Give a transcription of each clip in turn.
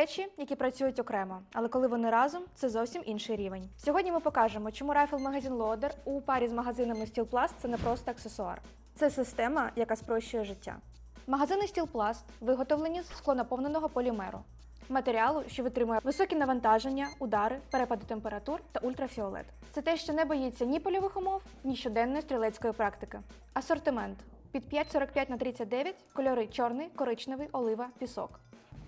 речі, які працюють окремо, але коли вони разом, це зовсім інший рівень. Сьогодні ми покажемо, чому Magazine Loader у парі з магазинами Steel це не просто аксесуар. Це система, яка спрощує життя. Магазини Steel виготовлені з склонаповненого полімеру, матеріалу, що витримує високі навантаження, удари, перепади температур та ультрафіолет. Це те, що не боїться ні польових умов, ні щоденної стрілецької практики. Асортимент під 5,45 на 39 кольори чорний, коричневий, олива, пісок.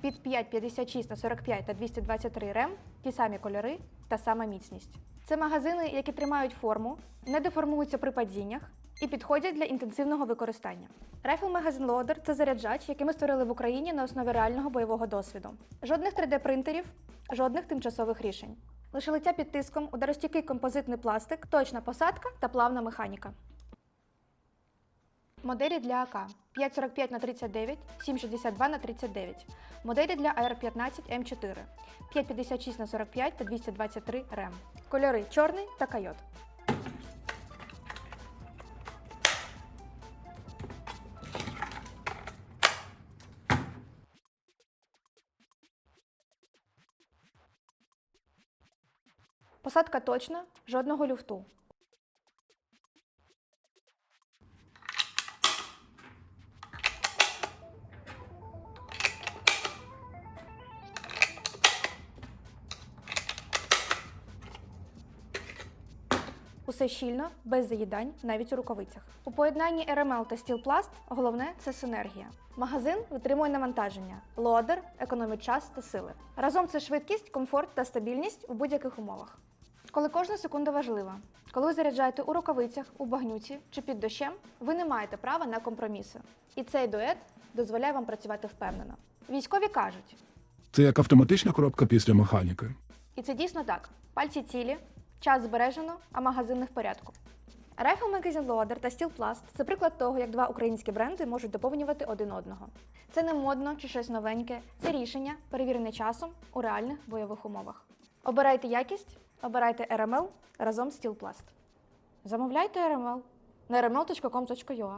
Під 5,56 на 45 та 223 рем ті самі кольори та сама міцність. Це магазини, які тримають форму, не деформуються при падіннях і підходять для інтенсивного використання. Magazine Loader – це заряджач, який ми створили в Україні на основі реального бойового досвіду. Жодних 3D-принтерів, жодних тимчасових рішень. Лише лиття під тиском, ударостійкий композитний пластик, точна посадка та плавна механіка. Моделі для АК 545 на 39, 762 на 39. Моделі для АР-15 М4 556 на 45 та 223 РЕМ. Кольори чорний та койот. Посадка точна, жодного люфту. Усе щільно, без заїдань, навіть у рукавицях. У поєднанні RML та Steel головне це синергія. Магазин витримує навантаження, лодер економить час та сили. Разом це швидкість, комфорт та стабільність у будь-яких умовах. Коли кожна секунда важлива, коли ви заряджаєте у рукавицях, у багнюці чи під дощем, ви не маєте права на компроміси. І цей дует дозволяє вам працювати впевнено. Військові кажуть, Це як автоматична коробка після механіки. і це дійсно так: пальці цілі, час збережено, а магазин не в порядку. Rifle Magazine Loader та Steel Plast – це приклад того, як два українські бренди можуть доповнювати один одного. Це не модно чи щось новеньке, це рішення, перевірене часом у реальних бойових умовах. Обирайте якість, обирайте RML разом з Steel Plast. Замовляйте RML на rml.com.ua